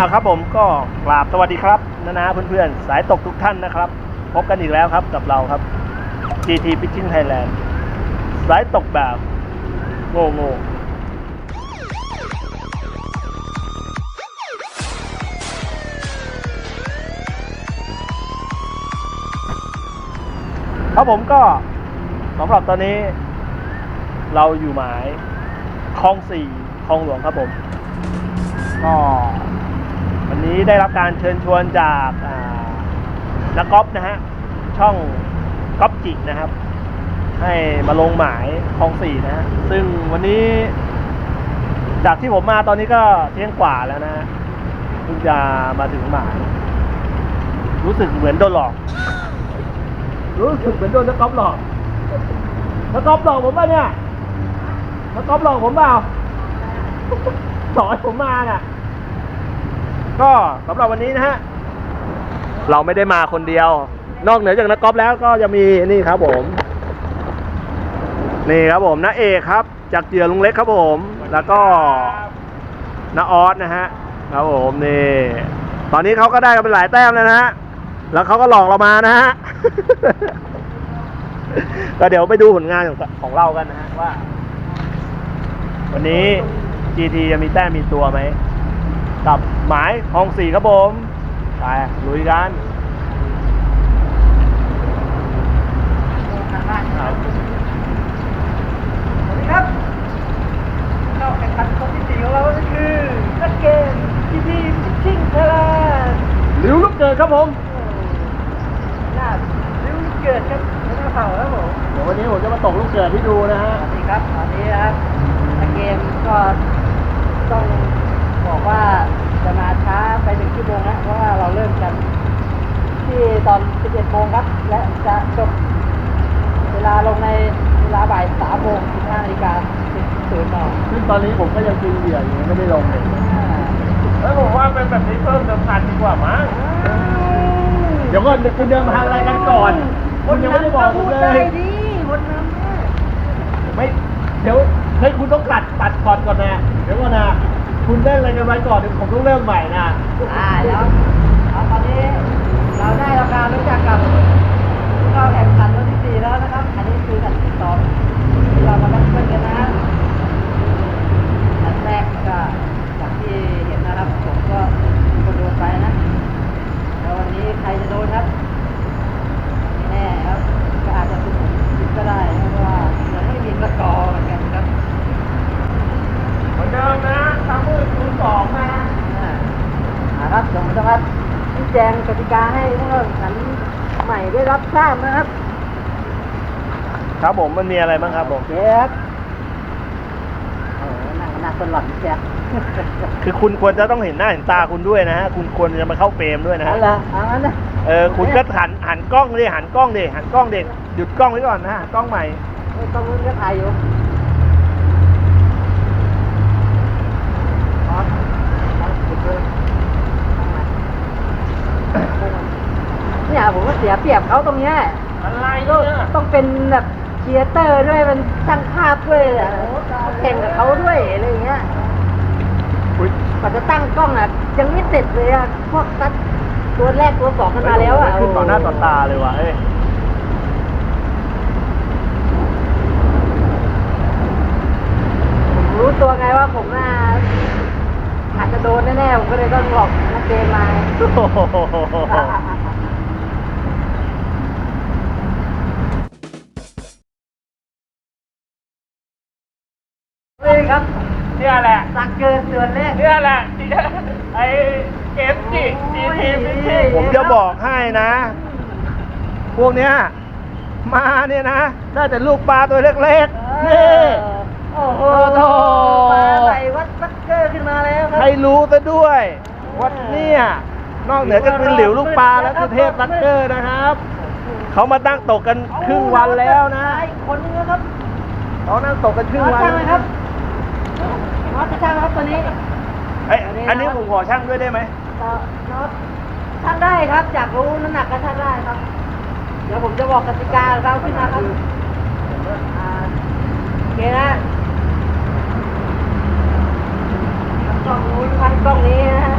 อะครับผมก็กราบสวัสดีครับนะนะเพื่อนๆ สายตกทุกท่านนะครับ พบกันอีกแล้วครับกับเราครับ GT Fishing Thailand สายตกแบบโง่โง่ครับผมก็สำหรับตอนนี้ เราอยู่หมายคลองสี่คลองหลวงครับผมก็ นนี้ได้รับการเชิญชวนจากนักกอล์ฟนะฮะ ช่องก๊อฟจินะครับ ให้มาลงหมายคลองสี่นะฮะ ซึ่งวันนี้ จากที่ผมมาตอนนี้ก็เที่ยงกว่าแล้วนะฮะเพิ่งจะมาถึงหมาย รู้สึกเหมือนโดนหลอก รู้สึกเหมือนโดนนักกอล์ฟหลอกนักกอล์ฟหลอกผมป่ะเนี่ยนักกอล์ฟหลอกผมเปล่าสอนผมมาน่ะ ก็สำหรับวันนี้นะฮะเราไม่ได้มาคนเดียว นอกเหนือจากนักกอล์ฟแล้วก็จะมีนี่ครับผม นี่ครับผมน้าเอกครับ จากเจือลุงเล็กครับผม แล้วก็น้าออสนะฮะครับผมนี่ตอนนี้เขาก็ได้กันเป็นหลายแต้มแล้วนะฮะแล้วเขาก็หลอกเรามานะฮะก็เดี๋ยวไปดูผลงานของของเรากันนะฮะว่า วันนี้ GT จะมีแต้มมีตัวไหม กับหมายคลองสี่ครับผม ไปลุยกันสวัสดีครับเข้าแข่งขันคนที่สี่ของเราก็คือนักเกมทีพีฟิชชิ่งไทยแลนด์ริ้วลูกเกิดครับผมน่าริ้วเกิดครับไม่ต้องเข่าครับผมเดี๋ยววันนี้ผมจะมาตกลูกเกิดให้ดูนะฮะสวัสดีครับตอนนี้นะครับนักเกมก็ต้อง บอกว่าจะมาช้าไปหนึ่งชั่วโมงนะเพราะว่าเราเริ่มกัน ที่ตอน 11โมงครับ และจะจบเวลาลงในเวลาบ่าย3โมง15นาฬิกาศูนย์นซึ่งตอนนี้ผมก็ยังกินเหยื่ออยู่ไม่ได้ลงเลยอ่าแล้วผมว่าเป็นแบบนี้เพิ่มเดิมพันดีกว่ามั้งเดี๋ยวก่อนคุณเดิมพันอะไรกันก่อนคุณยังไม่ได้บอกผมเลใจยดีคนนำเนี่ยไม่ เดี๋ยวเฮ้ยคุณต้องตัดตัดก่อนก่อนนะ เดี๋ยวก่อนนะ คุณเล่นอะไรกันไว้ก่อนเดี๋ยวผมต้องเริ่มใหม่นะอ่าเดี๋ยวเอาตอนนี้เราได้รับการรู้จักกับผู้เข้าแข่งขันวันที่สี่แล้วนะครับ อันนี้คืออันที่สองที่เรามาเล่นกันนะอันแรกก็อย่างที่เห็นนะครับผมก็คนโดนไปนะแล้ววันนี้ใครจะโดนครับไม่แน่ครับก็อาจจะเป็นผมก็ได้เพราะว่ายังไม่มีสกอร์เหมือนกันครับ เหมือนเดิมนะทำมือคูณสองนะ อ่าอ่าครับเดี๋ยวผมจะมาชี้ แจงกติกาให้ผู้เข้าแข่งขันใหม่ได้รับทราบนะครับ ครับผมมันมีอะไรบ้างครับผมเชฟโอ้โหหนังหนักตลอดเชียวคือคุณควรจะต้องเห็นหน้าเห็นตาคุณด้วยนะฮะ คุณควรจะมาเข้าเฟรมด้วยนะนั่ฮะนเหรอเอางั้นนะเออ คุณก็หันหันกล้องดิหันกล้องดิหันกล้องดิหยุดกล้องไว้ก่อนนะหันกล้องใหม่เฮ้ยต้องรู้นก็ถ่ายอยู่อ๋อเอาสุดเลยเนี่ ยผมว่าเสียเปรียบเขาตรงเนี้ยอะไรก็เนี่ยต้องเป็นแบบเชียร์เตอร์ด้วยเป็นช่างภาพด้วยอะแข่งกับเขาด้วยอะไรอย่างเงี้ยอุ๊ยกว่าจะตั้งกล้องอะยังไม่เสร็จเลยอะพวกตัดตัวแรกตัวสองกันมาแล้วอะขึ้นต่อหน้าต่อตาเลยว่ะเฮ้ยผมรู้ตัวไงว่าผมน่าอาจจะโดนแน่ๆผมก็เลยต้องหลอกนักเกมมา เนี่ยแหละสักเกินตัวแรกเนี่ยแหละไอเกมจิกจีทีฟิชชิ่งผมจะบอกให้นะ พวกเนี้ยมาเนี่ยนะ ได้แต่ลูกปลาตัวเล็กๆ นี่ โอ้โหโอ้โหมาใส่วัดสักเกอร์ขึ้นมาแล้วครัให้รู้ซะด้วยว่าเนี่ยนอกเหนือจากเป็นหลิวลูกปลาแล้วคือเทพลักเกอร์นะครับ เขามาตั้งตกกันครึ่งวันแล้วนะอีกคนนึงนะครับเขานั่งตกกันครึ่งวันช่างเลยครับ น็อตจะช่างครับตัวนี้เอ้ยอันนี้ผมขอช่างด้วยได้ไหมต่อน็อตช่างได้ครับอยากรู้น้ำหนักก็ช่างได้ครับ เดี๋ยวผมจะบอกกติกาเราขึ้นมาครับอ่าโอเคนะพันกล้องนู้นพันกล้องนี้นะฮะ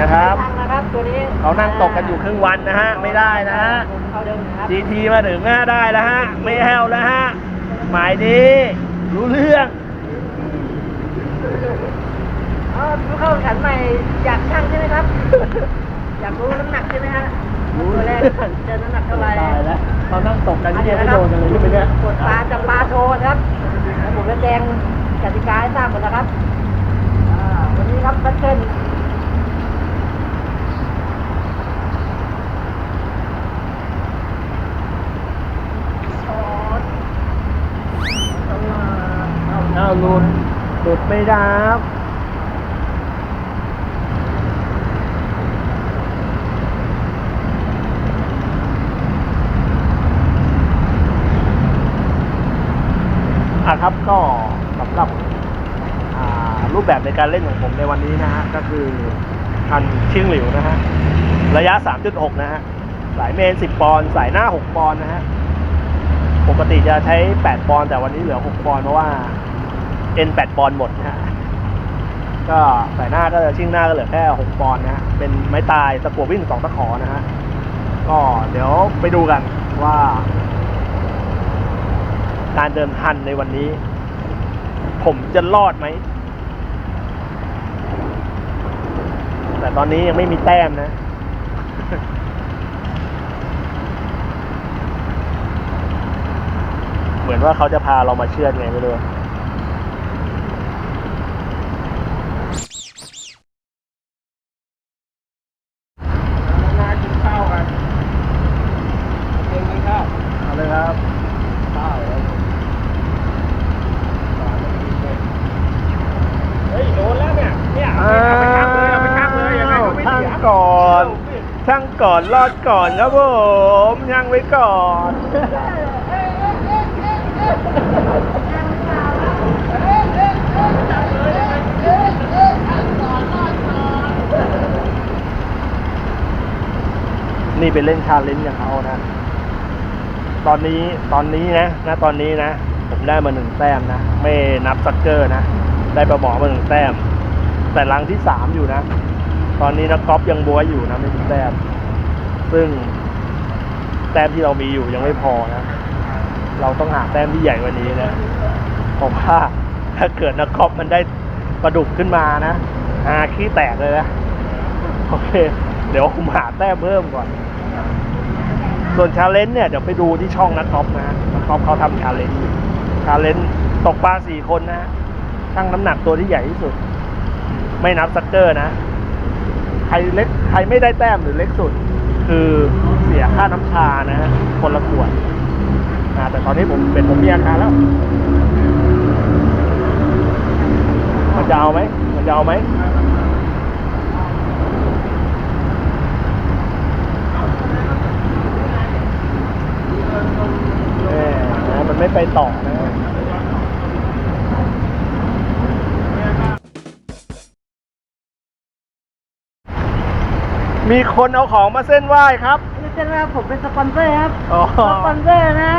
นะครับไม่ทันนะครับตัวนี้เขานั่งตกกันอยู่ครึ่งวันนะฮะ ไม่ได้นะฮะเขาเดิมนะครับ GT มาถึงหน้าได้แล้วฮะ ไม่แห้วแล้วฮะ หมายนี้รู้เรื่องอ๋อผู้เข้าแข่งขันใหม่อยากชั่งใช่ไหมครับ อยากรู้น้ำหนักใช่ไหมฮะว่าตัวแรกเจอน้ำหนักเท่าไหร่ตายแล้วเขานั่งตกกันอันนี่นี้ยังนะไม่ครับโดนกันเลยใช่ไหมเนี่ยกดปลาจับปลาโชว์นะครับแล้วผมจะแจ้งกติกาให้ทราบหมดนะครับอ่าวันนี้ครับบัตเทิลช็อตตลาดเอา อ้าว หลุดหลุดไม่ได้ครับอะครับก็สำหรับรูปแบบในการเล่นของผมในวันนี้นะฮะก็คือคันเชียงหลิวนะฮะระยะ 3.6 นะฮะสายเมน 10 ปอนด์สายหน้า 6 ปอนด์นะฮะปกติจะใช้ 8 ปอนด์แต่วันนี้เหลือ 6 ปอนด์เพราะว่า N 8 ปอนด์หมดนะฮะก็สายหน้าก็จะชิ่งหน้าก็เหลือแค่ 6 ปอนด์นะฮะเป็นไม้ตายตะกัววิ่งสองตะขอนะฮะก็เดี๋ยวไปดูกันว่า การเดินทันในวันนี้ ผมจะรอดไหม แต่ตอนนี้ยังไม่มีแต้มนะเหมือนว่าเขาจะพาเรามาเชื่อดไงไม่รู้ มากินข้าวกันเก่งกินข้าว เอาเลยครับ ข้าวแล้ว เฮ้ยโดนแล้วเนี่ย เนี่ย อ้า เอาไปชักเลยเอาไปชักเลยยังไงก็ไม่ ช่าง เสีย ก่อน ช่างก่ อดก่อนครับผมช่างไว้ก่อนนี่ไปเล่นชาเลนจ์กับเขานะ ตอนนี้ตอนนี้นะนะตอนนี้นะ ผมได้มาหนึ่งแต้มนะ ไม่นับซักเกอร์นะ ได้ประหมอมาหนึ่งแต้ม แต่รังที่สามอยู่นะ ตอนนี้นักกอล์ฟยังบวยอยู่นะไม่มีแต้ม ซึ่งแต้มที่เรามีอยู่ยังไม่พอนะ เราต้องหาแต้มที่ใหญ่กว่านี้นะผมว่าถ้าเกิดนักกอล์ฟมันได้ประดุกขึ้นมานะอาขี้แตกเลยนะ โอเค เดี๋ยวผมหาแต้มเพิ่มก่อน ส่วนชาเลนจ์เนี่ยเดี๋ยวไปดูที่ช่องนักกอล์ฟนะนักกอล์ฟเขาทำชาเลนจ์อยู่ชาเลนจ์ตกปลาสี่คนนะฮะชั่งน้ำหนักตัวที่ใหญ่ที่สุด ไม่นับซักเกอร์นะ ใครเล็กใครไม่ได้แต้มหรือเล็กสุด คือเสียค่าน้ำชานะฮะคนละขวดแต่ตอนนี้ผมเป็นผมมีอาการแล้ว มันจะเอาไหมมันจะเอาไหมแม่นะมันไม่ไปต่อ มีคนเอาของมาเส้นไหว้ครับนี่เช่นว่าผมเป็นสปอนเซอร์ครับอ๋อสปอนเซอร์นะ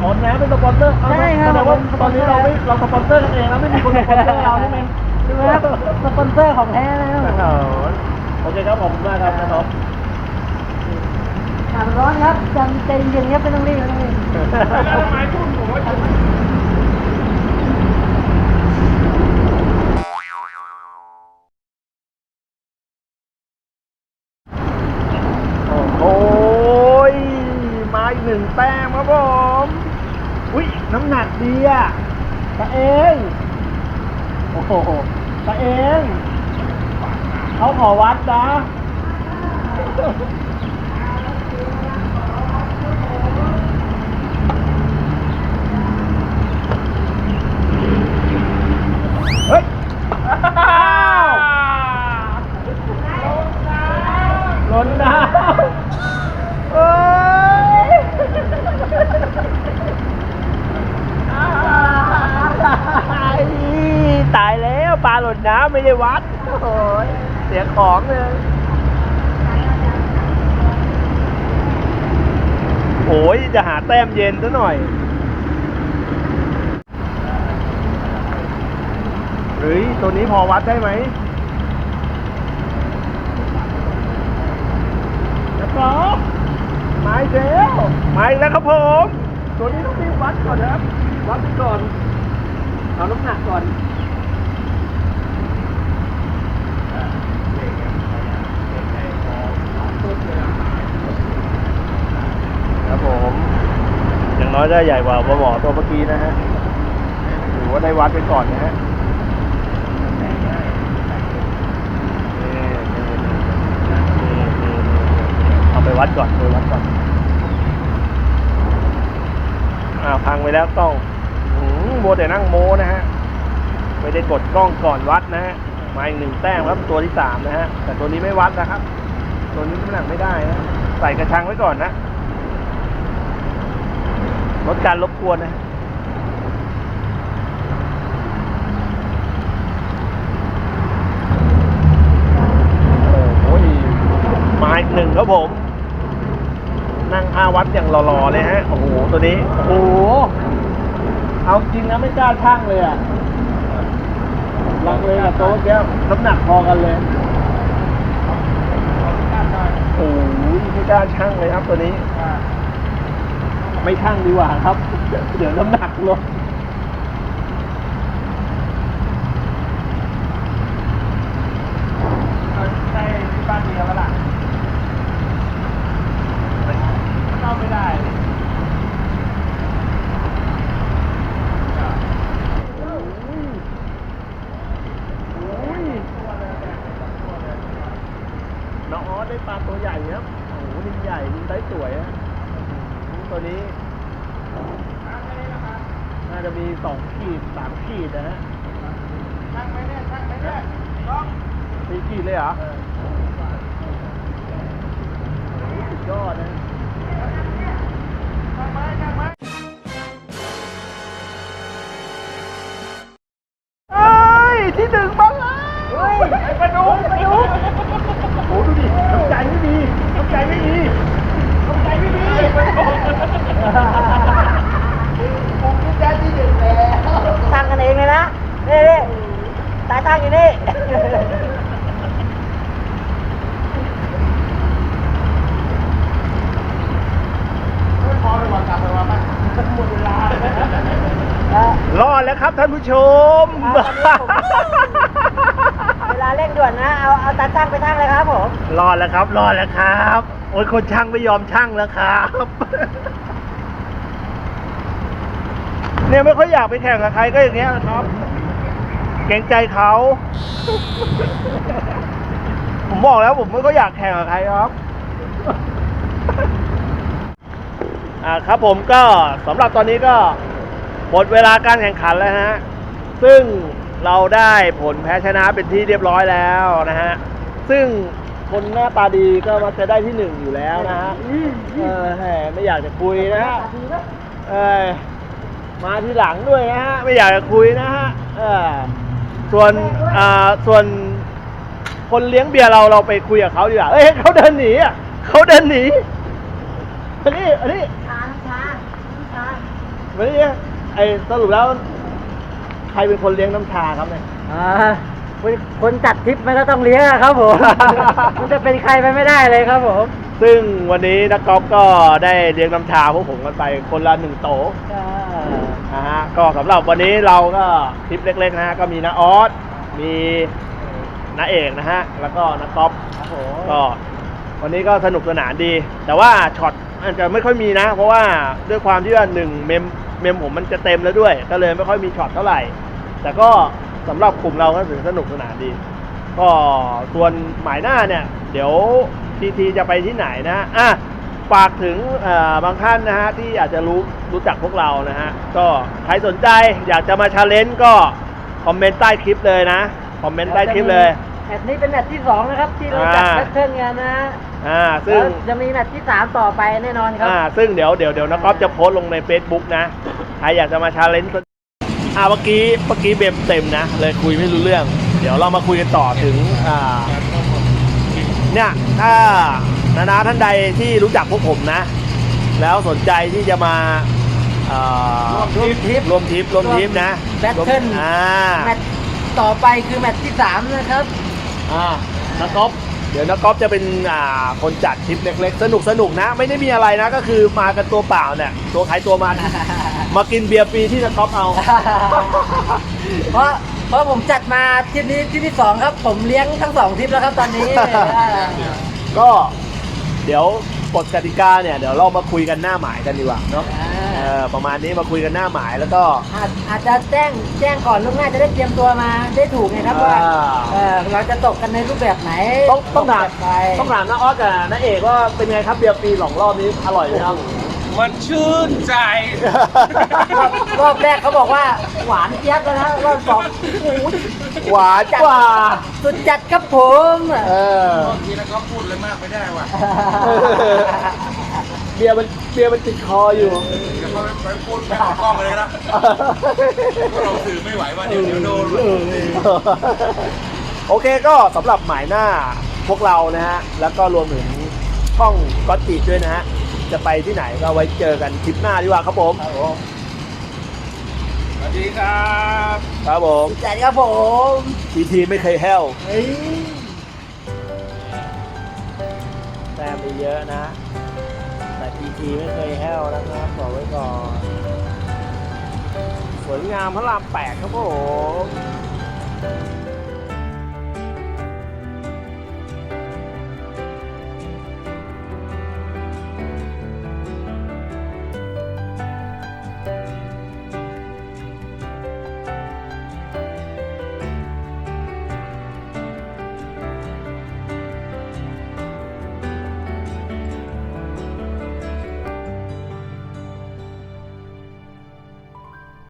อ๋อนะเป็นสปอนเซอร์เอาใช่ครับแสดงว่าผมตอนนี้เราไม่เราสปอนเซอร์กันเองแล้วไม่มีคนสปอนเซอร์เราใช่ไหมดูครับสปอนเซอร์ของแท้นะครับโอ้โหโอเคครับขอบคุณมากครับนะครับถามร้อนครับใจใจเย็นครับไม่ต้องรีบไม่ต้องรีบ แล้วทำไมทุ่นผมว่าจะ โอ้โหยมาอีกหนึ่งแต้มครับผม อุ้ยน้ำหนัก ดีอะตาเอง โอ้โหตาเอง เขาขอวัดนะ เฮ้ย อ้าวล้นน้ำเอ้ยตายแล้วปลาหล่นน้ำไม่ได้วัด โอ้ยเสียของเลย โอ้ยจะหา แต้มเย็นซะหน่อยเฮ้ยตัวนี้พอวัดได้ไหมสองมาอีกแล้วมาอีกแล้วครับผม ตัวนี้ต้องรีวัดก่อนครับ วัดไปก่อน เอาน้ำหนักก่อนครับผม อย่างน้อยได้ใหญ่กว่าปลาหมอตัวเมื่อกี้นะฮะถือว่าได้วัดไปก่อนนะฮะเอาไปวัดก่อนไปวัดก่อนอ่าวพังไปแล้วกล้องหืมโมวแต่นั่งโมนะฮะไม่ได้กดกล้องก่อนวัดนะฮะมาอีกหนึ่งแต้มครับตัวที่สามนะฮะแต่ตัวนี้ไม่วัดนะครับ ตัวนี้น้ำหนักไม่ได้นะใส่กระชังไว้ก่อนนะ ลดการรบกวนนะโอ้โหมาอีกหนึ่งครับผม นั่งอาวัดอย่างหล่อๆเลยฮะ โอ้โห ตัวนี้ โอ้โห เอาจริงนะไม่กล้าช่างเลยอะลังเลยกับโต๊ะแก้วน้ำหนักพอกันเลย โอ้โหไม่กล้าช่างเลยครับตัวนี้ ไม่ช่างดีกว่าครับ เดี๋ยวน้ำหนักลดใช่ที่บ้านเดียวกันล่ะเข้าไม่ได้ น้องออสได้ปลาตัวใหญ่ครับ โอ้โหดินใหญ่ดินได้สวยฮะตัวนี้ น่าจะมีสองขีดสามขีดนะฮะ ช่างไหมเนี่ยช่างไหมเนี่ยลอง สี่ขีดเลยเหรอสุดยอดนะ ช่างไหมช่างไหม เอ้ย ที่หนึ่งมาแล้ว เฮ้ยไอ้ปลาดุกปลาดุก โอ้ดูดิน้ำใจไม่ดีน้ำใจไม่ดีน้ำใจไม่ดี ผมคิดได้ที่หนึ่งแล้วตั้งกันเองเลยนะนี่นี่ตายตั้งอยู่นี่ ไม่พอไปวันกลับไปวันไหมหมดเวลา ร อดแล้วครับท่านผู้ชม เวลาเร่งด่วนนะ เอาเอาตาช่างไปช่างเลยครับผมรอดแล้วครับ รอดแล้วครับ โอ้ยคนช่างไม่ยอมช่างแล้วครับ เนี่ยไม่ค่อยอยากไปแข่งกับใครก็อย่างเงี้ยครับ เกรงใจเขา ผมบอกแล้วผมไม่ค่อยอยากแข่งกับใครครับอ่าครับผมก็สำหรับตอนนี้ก็ หมดเวลาการแข่งขันแล้วฮะ ซึ่งเราได้ผลแพ้ชนะเป็นที่เรียบร้อยแล้วนะฮะ ซึ่งคนหน้าตาดีก็มักจะได้ที่หนึ่งอยู่แล้วนะฮะ เออแหมไม่อยากจะคุยนะฮะ เออมาทีหลังด้วยนะฮะ ไม่อยากจะคุยนะฮะ เออส่วนอ่าส่วนคนเลี้ยงเบียร์เราเราไปคุยกับเขาดีกว่า เอ้ยเขาเดินหนีอะเขาเดินหนี อันนี้ อันนี้ช้าช้าช้าวันนี้ ไอ้สรุปแล้ว ใครเป็นคนเลี้ยงน้ำชาครับเนี่ย อ่าคนคนจัดทริปมันก็ต้องเลี้ยงอะครับผม มันจะเป็นใครไปไม่ได้เลยครับผม ซึ่งวันนี้นักกอล์ฟก็ได้เลี้ยงน้ำชาพวกผมกันไปคนละหนึ่งโตนะฮะก็สำหรับวันนี้เราก็ทริปเล็กๆนะฮะก็มีน้าออสมีน้าเอกนะฮะแล้วก็นักกอล์ฟครับผมก็วันนี้ก็สนุกสนานดี แต่ว่าช็อตอาจจะไม่ค่อยมีนะ เพราะว่าด้วยความที่ว่าหนึ่งเมม เมมผมมันจะเต็มแล้วด้วย ก็เลยไม่ค่อยมีช็อตเท่าไหร่ แต่ก็สำหรับกลุ่มเราก็ถือสนุกสนานดี ก็ส่วนหมายหน้าเนี่ย เดี๋ยวทีทีจะไปที่ไหนนะอะฝากถึงบางท่านนะฮะที่อาจจะรู้รู้จักพวกเรานะฮะก็ใครสนใจอยากจะมาชาเลนจ์ก็คอมเมนต์ใต้คลิปเลยนะคอมเมนต์ใต้คลิปเลย แมตช์นี้เป็นแมตช์ที่สองนะครับ ที่เราจัดอ่าแบทเทิลกันนะอ่าซึ่ง แล้วจะมีแมตช์ที่สามต่อไปแน่นอนครับ อ่าซึ่งเดี๋ยวเดี๋ยวเดี๋ยวนักกอล์ฟจะโพสต์ลงใน Facebook นะ ใครอยากจะมาชาเลนจ์อ่าเมื่อกี้เมื่อกี้เบมเต็มนะ เลยคุยไม่รู้เรื่อง เดี๋ยวเรามาคุยกันต่อถึงอ่าเนี่ยถ้านานาท่านใดที่รู้จักพวกผมนะ แล้วสนใจที่จะมาอ่าร่วมทริปรวมทริปรวมทริปนะแบทเทิล อ่า แมตช์ต่อไปคือแมตช์ที่สามนะครับ อ่านักกอล์ฟเดี๋ยวนักกอล์ฟจะเป็นอ่าคนจัดทริปเล็กๆ สนุกสนุกๆนะ ไม่ได้มีอะไรนะ ก็คือมากันตัวเปล่าเนี่ย ตัวใครตัวมัน มากินเบียร์ฟรีที่นักกอล์ฟเอา เพราะเพราะผมจัดมาทริปนี้ทริปที่สองครับ ผมเลี้ยงทั้งสองทริปแล้วครับตอนนี้ ก็เดี๋ยว กฎกติกาเนี่ยเดี๋ยวเรามาคุยกันหน้าหมายกันดีกว่าเนาะอ่าเออประมาณนี้มาคุยกันหน้าหมายแล้วก็ อาจอาจจะแจ้งแจ้งก่อนล่วงหน้าจะได้เตรียมตัวมาได้ถูกไงครับว่าอ่า เออเราจะตกกันในรูปแบบไหนต้องต้องถามแบบใดต้องถามน้าออสกับน้าเอกว่าเป็นไงครับเบียร์ฟรีสองรอบนี้อร่อยไหมครับ มันชื่นใจ รอบรอบแรกเขาบอกว่าหวานเจี๊ยบแล้วนะรอบสองโอ้โหหวานกว่า สุดจัดครับผมเออ บางทีแล้วก็พูดเลยมากไม่ได้ว่ะเบียร์มันเบียร์มันติดคออยู่ เดี๋ยวเขาไปพูดไม่ออกกล้องเลยนะเราสื่อไม่ไหวว่าเดี๋ยวเดี๋ยวโดนว่ะโอเคก็สำหรับหมายหน้าพวกเรานะฮะ แล้วก็รวมถึงช่องก็ติดด้วยนะฮะ จะไปที่ไหนก็ไว้เจอกันคลิปหน้าดีกว่าครับผมสวัสดีครับครับผมสุดจัดครับผมทีทีไม่เคยแห้ว เฮ้ยแต้มมีเยอะนะ แต่ทีทีไม่เคยแห้วนะครับบอกไว้ก่อน สวยงามพระรามแปดครับผม